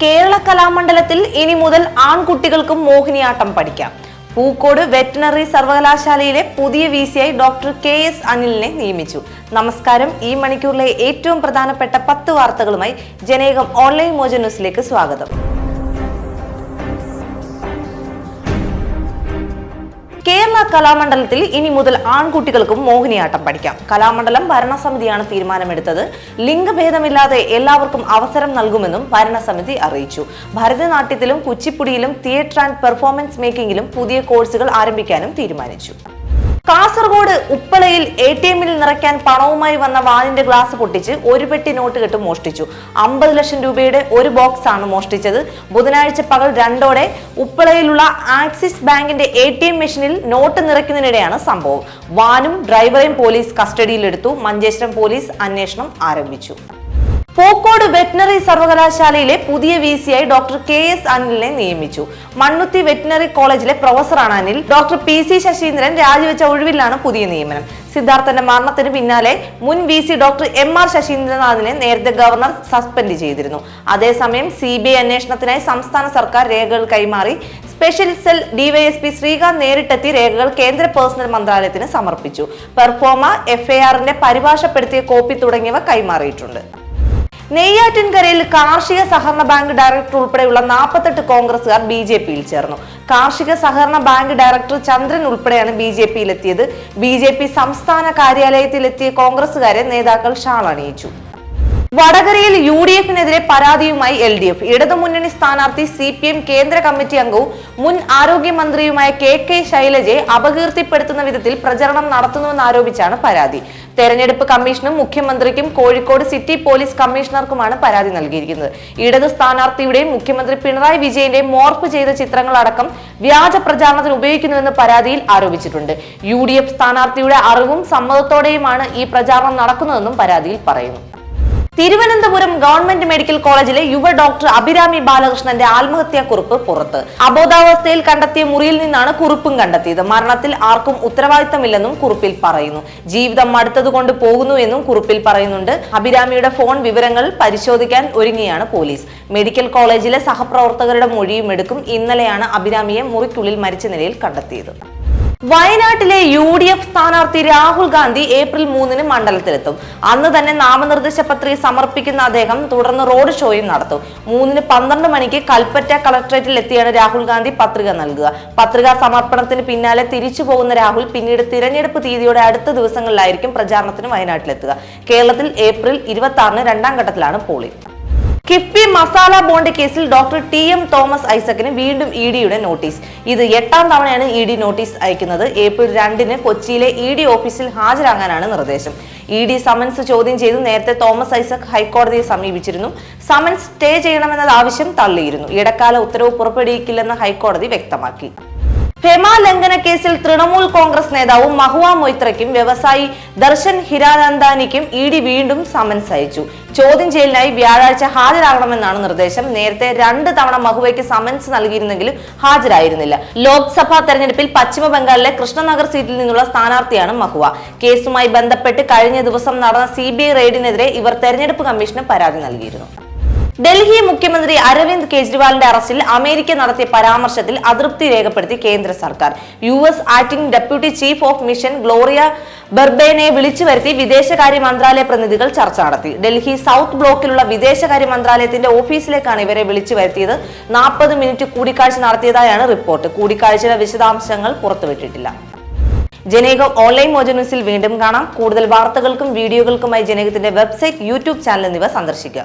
കേരള കലാമണ്ഡലത്തിൽ ഇനി മുതൽ ആൺകുട്ടികൾക്കും മോഹിനിയാട്ടം പഠിക്കാം. പൂക്കോട് വെറ്റിനറി സർവകലാശാലയിലെ പുതിയ വി സി ഐ ഡോക്ടർ കെ എസ് അനിലിനെ നിയമിച്ചു. നമസ്കാരം. ഈ മണിക്കൂറിലെ ഏറ്റവും പ്രധാനപ്പെട്ട പത്ത് വാർത്തകളുമായി ജനേകം ഓൺലൈൻ മോജ ന്യൂസിലേക്ക് സ്വാഗതം. കേരള കലാമണ്ഡലത്തിൽ ഇനി മുതൽ ആൺകുട്ടികൾക്കും മോഹിനിയാട്ടം പഠിക്കാം. കലാമണ്ഡലം ഭരണസമിതിയാണ് തീരുമാനമെടുത്തത്. ലിംഗഭേദമില്ലാതെ എല്ലാവർക്കും അവസരം നൽകുമെന്നും ഭരണസമിതി അറിയിച്ചു. ഭരതനാട്യത്തിലും കുച്ചിപ്പുടിയിലും തിയേറ്റർ ആൻഡ് പെർഫോമൻസ് മേക്കിംഗിലും പുതിയ കോഴ്സുകൾ ആരംഭിക്കാനും തീരുമാനിച്ചു. കാസർഗോഡ് ഉപ്പളയിൽ എ ടി എമ്മിൽ നിറയ്ക്കാൻ പണവുമായി വന്ന വാനിന്റെ ഗ്ലാസ് പൊട്ടിച്ച് ഒരു പെട്ടി നോട്ട് കെട്ട് മോഷ്ടിച്ചു. അമ്പത് ലക്ഷം രൂപയുടെ ഒരു ബോക്സ് ആണ് മോഷ്ടിച്ചത്. ബുധനാഴ്ച പകൽ രണ്ടോടെ ഉപ്പളയിലുള്ള ആക്സിസ് ബാങ്കിന്റെ എ ടി എം മെഷീനിൽ നോട്ട് നിറയ്ക്കുന്നതിനിടെയാണ് സംഭവം. വാനും ഡ്രൈവറെയും പോലീസ് കസ്റ്റഡിയിലെടുത്തു. മഞ്ചേശ്വരം പോലീസ് അന്വേഷണം ആരംഭിച്ചു. പൂക്കോട് വെറ്റിനറി സർവകലാശാലയിലെ പുതിയ വി സിയായി ഡോക്ടർ കെ എസ് അനിലിനെ നിയമിച്ചു. മണ്ണുത്തി വെറ്റിനറി കോളേജിലെ പ്രൊഫസറാണ് Anil. Doctor P C Saseendran രാജിവെച്ച ഒഴിവിലാണ് പുതിയ നിയമനം. സിദ്ധാർത്ഥന്റെ മരണത്തിന് പിന്നാലെ മുൻ V C doctor M R ശശീന്ദ്രനാഥിനെ നേരത്തെ ഗവർണർ സസ്പെൻഡ് ചെയ്തിരുന്നു. അതേസമയം സി ബി ഐ അന്വേഷണത്തിനായി സംസ്ഥാന സർക്കാർ രേഖകൾ കൈമാറി സ്പെഷ്യൽ സെൽ ഡിവൈഎസ്പി ശ്രീകാന്ത് നേരിട്ടെത്തി രേഖകൾ കേന്ദ്ര പേഴ്സണൽ മന്ത്രാലയത്തിന് സമർപ്പിച്ചു. പെർഫോമ എഫ്ഐആറിന്റെ പരിഭാഷപ്പെടുത്തിയ കോപ്പി തുടങ്ങിയവ കൈമാറിയിട്ടുണ്ട്. നെയ്യാറ്റിൻകരയിൽ കാർഷിക സഹകരണ ബാങ്ക് ഡയറക്ടർ ഉൾപ്പെടെയുള്ള നാൽപ്പത്തെട്ട് കോൺഗ്രസുകാർ ബി ജെ പിയിൽ ചേർന്നു. കാർഷിക സഹകരണ ബാങ്ക് ഡയറക്ടർ ചന്ദ്രൻ ഉൾപ്പെടെയാണ് ബി ജെ പിയിലെത്തിയത്. ബി ജെ പി സംസ്ഥാന കാര്യാലയത്തിലെത്തിയ കോൺഗ്രസുകാരെ നേതാക്കൾ ഷാൾ അണിയിച്ചു. വടകരയിൽ യു ഡി എഫിനെതിരെ പരാതിയുമായി എൽ ഡി എഫ്. ഇടതുമുന്നണി സ്ഥാനാർത്ഥി സി പി എം കേന്ദ്ര കമ്മിറ്റി അംഗവും മുൻ ആരോഗ്യമന്ത്രിയുമായ കെ കെ ശൈലജയെ അപകീർത്തിപ്പെടുത്തുന്ന വിധത്തിൽ പ്രചരണം നടത്തുന്നുവെന്നാരോപിച്ചാണ് പരാതി. തെരഞ്ഞെടുപ്പ് കമ്മീഷനും മുഖ്യമന്ത്രിക്കും കോഴിക്കോട് സിറ്റി പോലീസ് കമ്മീഷണർക്കുമാണ് പരാതി നൽകിയിരിക്കുന്നത്. ഇടത് സ്ഥാനാർത്ഥിയുടെയും മുഖ്യമന്ത്രി പിണറായി വിജയന്റെയും മോർഫ് ചെയ്ത ചിത്രങ്ങളടക്കം വ്യാജ പ്രചാരണത്തിന് ഉപയോഗിക്കുന്നുവെന്ന് പരാതിയിൽ ആരോപിച്ചിട്ടുണ്ട്. യു സ്ഥാനാർത്ഥിയുടെ അറിവും സമ്മതത്തോടെയുമാണ് ഈ പ്രചാരണം നടക്കുന്നതെന്നും പരാതിയിൽ പറയുന്നു. തിരുവനന്തപുരം ഗവൺമെന്റ് മെഡിക്കൽ കോളേജിലെ യുവ ഡോക്ടർ അഭിരാമി ബാലകൃഷ്ണന്റെ ആത്മഹത്യാ കുറിപ്പ് പുറത്ത്. അബോധാവസ്ഥയിൽ കണ്ടെത്തിയ മുറിയിൽ നിന്നാണ് കുറിപ്പും കണ്ടെത്തിയത്. മരണത്തിൽ ആർക്കും ഉത്തരവാദിത്തമില്ലെന്നും കുറിപ്പിൽ പറയുന്നു. ജീവിതം മടുത്തതുകൊണ്ട് പോകുന്നു എന്നും കുറിപ്പിൽ പറയുന്നുണ്ട്. അഭിരാമിയുടെ ഫോൺ വിവരങ്ങൾ പരിശോധിക്കാൻ ഒരുങ്ങിയാണ് പോലീസ്. മെഡിക്കൽ കോളേജിലെ സഹപ്രവർത്തകരുടെ മൊഴിയും എടുക്കും. ഇന്നലെയാണ് അഭിരാമിയെ മുറിക്കുള്ളിൽ മരിച്ച നിലയിൽ കണ്ടെത്തിയത്. വയനാട്ടിലെ യു ഡി എഫ് സ്ഥാനാർത്ഥി രാഹുൽ ഗാന്ധി ഏപ്രിൽ മൂന്നിന് മണ്ഡലത്തിലെത്തും. അന്ന് തന്നെ നാമനിർദ്ദേശ പത്രിക സമർപ്പിക്കുന്ന അദ്ദേഹം തുടർന്ന് റോഡ് ഷോയും നടത്തും. മൂന്നിന് പന്ത്രണ്ട് മണിക്ക് കൽപ്പറ്റ കളക്ടറേറ്റിൽ എത്തിയാണ് രാഹുൽ ഗാന്ധി പത്രിക നൽകുക. പത്രികാ സമർപ്പണത്തിന് പിന്നാലെ തിരിച്ചു പോകുന്ന രാഹുൽ പിന്നീട് തിരഞ്ഞെടുപ്പ് തീയതിയുടെ അടുത്ത ദിവസങ്ങളിലായിരിക്കും പ്രചാരണത്തിന് വയനാട്ടിലെത്തുക. കേരളത്തിൽ ഏപ്രിൽ ഇരുപത്തി ആറിന് രണ്ടാം ഘട്ടത്തിലാണ് പോളിംഗ്. കിഫ്ബി മസാല ബോണ്ട് കേസിൽ ഡോക്ടർ ടി എം തോമസ് ഐസക്കിന് വീണ്ടും ഇ ഡിയുടെ നോട്ടീസ്. ഇത് എട്ടാം തവണയാണ് ഇ ഡി നോട്ടീസ് അയക്കുന്നത്. ഏപ്രിൽ രണ്ടിന് കൊച്ചിയിലെ ഇ ഡി ഓഫീസിൽ ഹാജരാകാനാണ് നിർദ്ദേശം. ഇ ഡി സമൻസ് ചോദ്യം ചെയ്ത് നേരത്തെ തോമസ് ഐസക് ഹൈക്കോടതിയെ സമീപിച്ചിരുന്നു. സമൻസ് സ്റ്റേ ചെയ്യണമെന്നത് ആവശ്യം തള്ളിയിരുന്നു. ഇടക്കാല ഉത്തരവ് പുറപ്പെടുവിക്കില്ലെന്ന് ഹൈക്കോടതി വ്യക്തമാക്കി. ഹെമ ലംഘന കേസിൽ തൃണമൂൽ കോൺഗ്രസ് നേതാവും മഹുവ മൊയ്ത്രയ്ക്കും വ്യവസായി ദർശൻ ഹിരാനന്ദാനിക്കും ഇ ഡി വീണ്ടും സമൻസ് അയച്ചു. ചോദ്യം ചെയ്യലിനായി വ്യാഴാഴ്ച ഹാജരാകണമെന്നാണ് നിർദ്ദേശം. നേരത്തെ രണ്ട് തവണ മഹുവയ്ക്ക് സമൻസ് നൽകിയിരുന്നെങ്കിലും ഹാജരായിരുന്നില്ല. ലോക്സഭാ തെരഞ്ഞെടുപ്പിൽ പശ്ചിമ ബംഗാളിലെ കൃഷ്ണനഗർ സീറ്റിൽ നിന്നുള്ള സ്ഥാനാർത്ഥിയാണ് മഹുവ. കേസുമായി ബന്ധപ്പെട്ട് കഴിഞ്ഞ ദിവസം നടന്ന സി റെയ്ഡിനെതിരെ ഇവർ തെരഞ്ഞെടുപ്പ് കമ്മീഷന് പരാതി നൽകിയിരുന്നു. ഡൽഹി മുഖ്യമന്ത്രി അരവിന്ദ് കെജ്രിവാളിന്റെ അറസ്റ്റിൽ അമേരിക്ക നടത്തിയ പരാമർശത്തിൽ അതൃപ്തി രേഖപ്പെടുത്തി കേന്ദ്ര സർക്കാർ. U S acting deputy chief of mission Gloria ബെർബേനെ വിളിച്ചു വരുത്തി വിദേശകാര്യ മന്ത്രാലയ പ്രതിനിധികൾ ചർച്ച നടത്തി. ഡൽഹി സൗത്ത് ബ്ലോക്കിലുള്ള വിദേശകാര്യ മന്ത്രാലയത്തിന്റെ ഓഫീസിലേക്കാണ് ഇവരെ വിളിച്ചു വരുത്തിയത്. നാൽപ്പത് മിനിറ്റ് കൂടിക്കാഴ്ച നടത്തിയതായാണ് റിപ്പോർട്ട്. കൂടിക്കാഴ്ചയുടെ വിശദാംശങ്ങൾ പുറത്തുവിട്ടിട്ടില്ല. ജനേകം ഓൺലൈൻ മോജന്യൂസിൽ വീണ്ടും കാണാം. കൂടുതൽ വാർത്തകൾക്കും വീഡിയോകൾക്കുമായി ജനേകത്തിന്റെ വെബ്സൈറ്റ് യൂട്യൂബ് ചാനൽ എന്നിവ സന്ദർശിക്കുക.